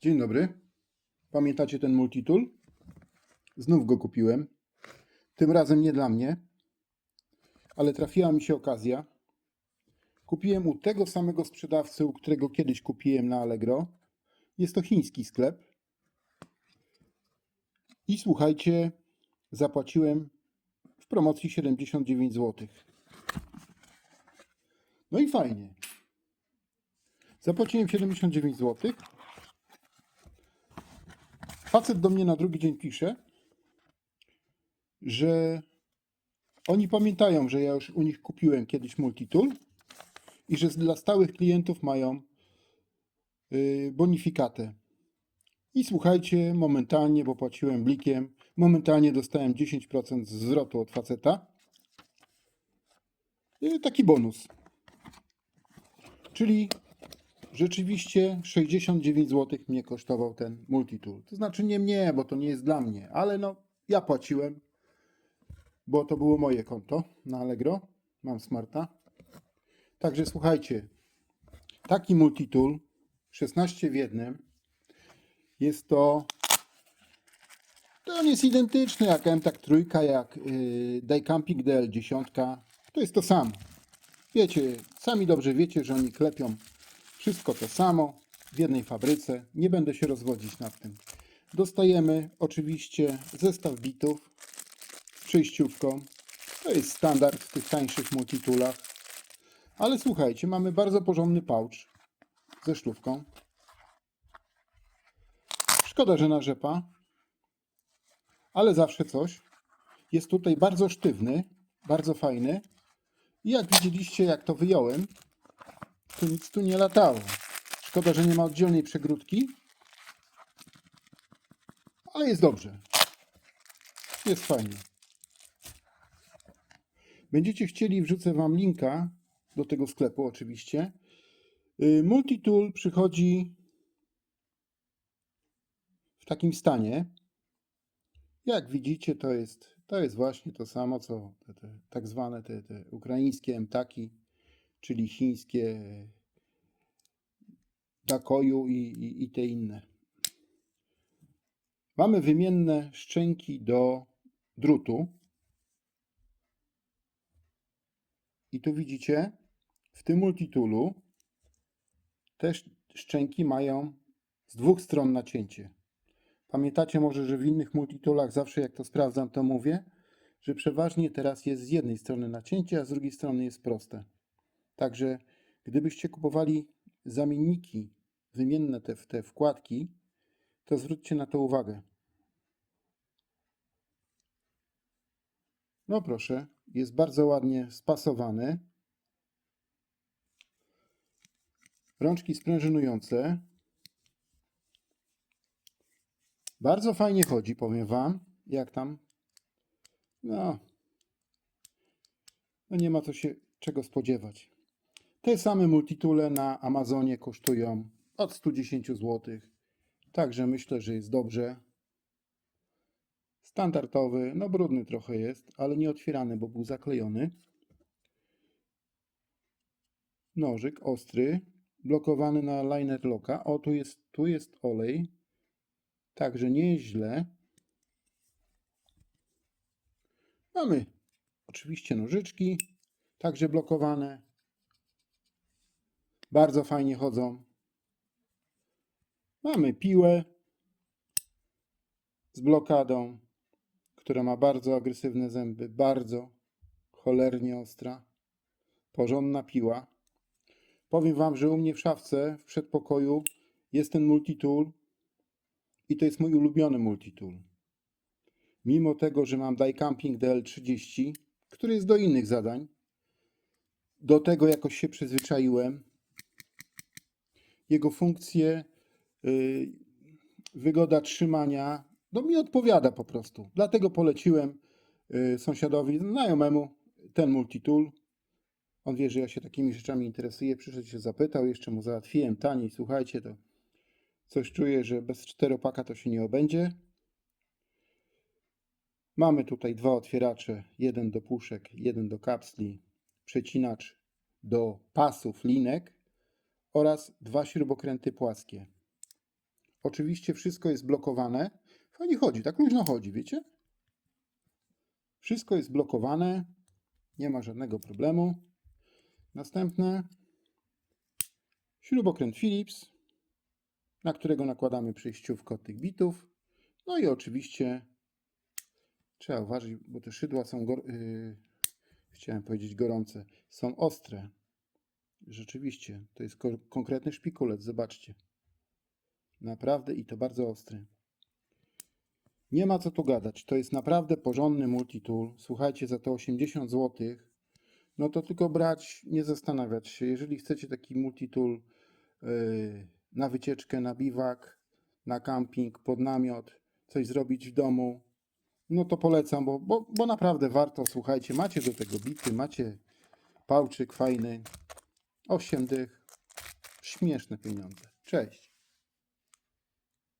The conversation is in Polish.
Dzień dobry. Pamiętacie ten multitool? Znów go kupiłem. Tym razem nie dla mnie, ale trafiła mi się okazja. Kupiłem u tego samego sprzedawcy, u którego kiedyś kupiłem na Allegro. Jest to chiński sklep. I słuchajcie, zapłaciłem w promocji 79 zł. No i fajnie. Zapłaciłem 79 zł. Facet do mnie na drugi dzień pisze, że oni pamiętają, że ja już u nich kupiłem kiedyś multitool i że dla stałych klientów mają yy, bonifikatę. I słuchajcie, momentalnie, bo płaciłem blikiem, momentalnie dostałem 10% zwrotu od faceta. Yy, taki bonus. Czyli rzeczywiście 69 zł mnie kosztował ten multitool. To znaczy nie mnie, bo to nie jest dla mnie, ale no ja płaciłem, bo to było moje konto na Allegro. Mam smarta. Także słuchajcie, taki multitool 16 w jednym jest to to on jest identyczny jak MTAK trójka, jak yy, Daicamping DL10. To jest to samo. Wiecie, sami dobrze wiecie, że oni klepią wszystko to samo w jednej fabryce. Nie będę się rozwodzić nad tym. Dostajemy oczywiście zestaw bitów z przejściówką. To jest standard w tych tańszych multitoolach. Ale słuchajcie, mamy bardzo porządny pouch ze szlufką. Szkoda, że na rzepa, ale zawsze coś. Jest tutaj bardzo sztywny, bardzo fajny. I jak widzieliście, jak to wyjąłem, to nic tu nie latało. Szkoda, że nie ma oddzielnej przegródki, ale jest dobrze. Jest fajnie. Będziecie chcieli, wrzucę Wam linka do tego sklepu oczywiście. Y, Multitool przychodzi w takim stanie. Jak widzicie, to jest, to jest właśnie to samo, co te, te tak zwane te, te ukraińskie MTaki, czyli chińskie Dakoju i, i, i te inne. Mamy wymienne szczęki do drutu. I tu widzicie, w tym multitoolu te sz- szczęki mają z dwóch stron nacięcie. Pamiętacie może, że w innych multitoolach zawsze jak to sprawdzam, to mówię, że przeważnie teraz jest z jednej strony nacięcie, a z drugiej strony jest proste. Także gdybyście kupowali zamienniki, wymienne te, te wkładki, to zwróćcie na to uwagę. No proszę, jest bardzo ładnie spasowany. Rączki sprężynujące. Bardzo fajnie chodzi, powiem Wam. Jak tam? No, no nie ma co się czego spodziewać. Te same multitule na Amazonie kosztują od 110 zł. Także myślę, że jest dobrze. Standardowy, no brudny trochę jest, ale nie otwierany, bo był zaklejony. Nożyk ostry, blokowany na liner locka. O, tu jest, tu jest olej. Także nie jest źle. Mamy oczywiście nożyczki, także blokowane. Bardzo fajnie chodzą. Mamy piłę z blokadą, która ma bardzo agresywne zęby, bardzo cholernie ostra. Porządna piła. Powiem Wam, że u mnie w szafce w przedpokoju jest ten multitool i to jest mój ulubiony multitool. Mimo tego, że mam Daicamping DL30, który jest do innych zadań, do tego jakoś się przyzwyczaiłem. Jego funkcje, yy, wygoda trzymania, no mi odpowiada po prostu. Dlatego poleciłem yy, sąsiadowi, znajomemu, ten multitool. On wie, że ja się takimi rzeczami interesuję. Przyszedł się zapytał, jeszcze mu załatwiłem taniej. Słuchajcie, to coś czuję, że bez czteropaka to się nie obędzie. Mamy tutaj dwa otwieracze, jeden do puszek, jeden do kapsli, przecinacz do pasów linek oraz dwa śrubokręty płaskie. Oczywiście wszystko jest blokowane. Fajnie chodzi, tak luźno chodzi, wiecie? Wszystko jest blokowane. Nie ma żadnego problemu. Następne. Śrubokręt Phillips, na którego nakładamy przejściówkę od tych bitów. No i oczywiście trzeba uważać, bo te szydła są, yy, chciałem powiedzieć gorące, są ostre. Rzeczywiście, to jest ko- konkretny szpikulec, zobaczcie. Naprawdę i to bardzo ostry. Nie ma co tu gadać, to jest naprawdę porządny multitool. Słuchajcie, za to 80 zł, no to tylko brać, nie zastanawiać się. Jeżeli chcecie taki multitool yy, na wycieczkę, na biwak, na camping, pod namiot, coś zrobić w domu, no to polecam, bo, bo, bo naprawdę warto, słuchajcie, macie do tego bity, macie pałczyk fajny, 8 dych, śmieszne pieniądze. Cześć.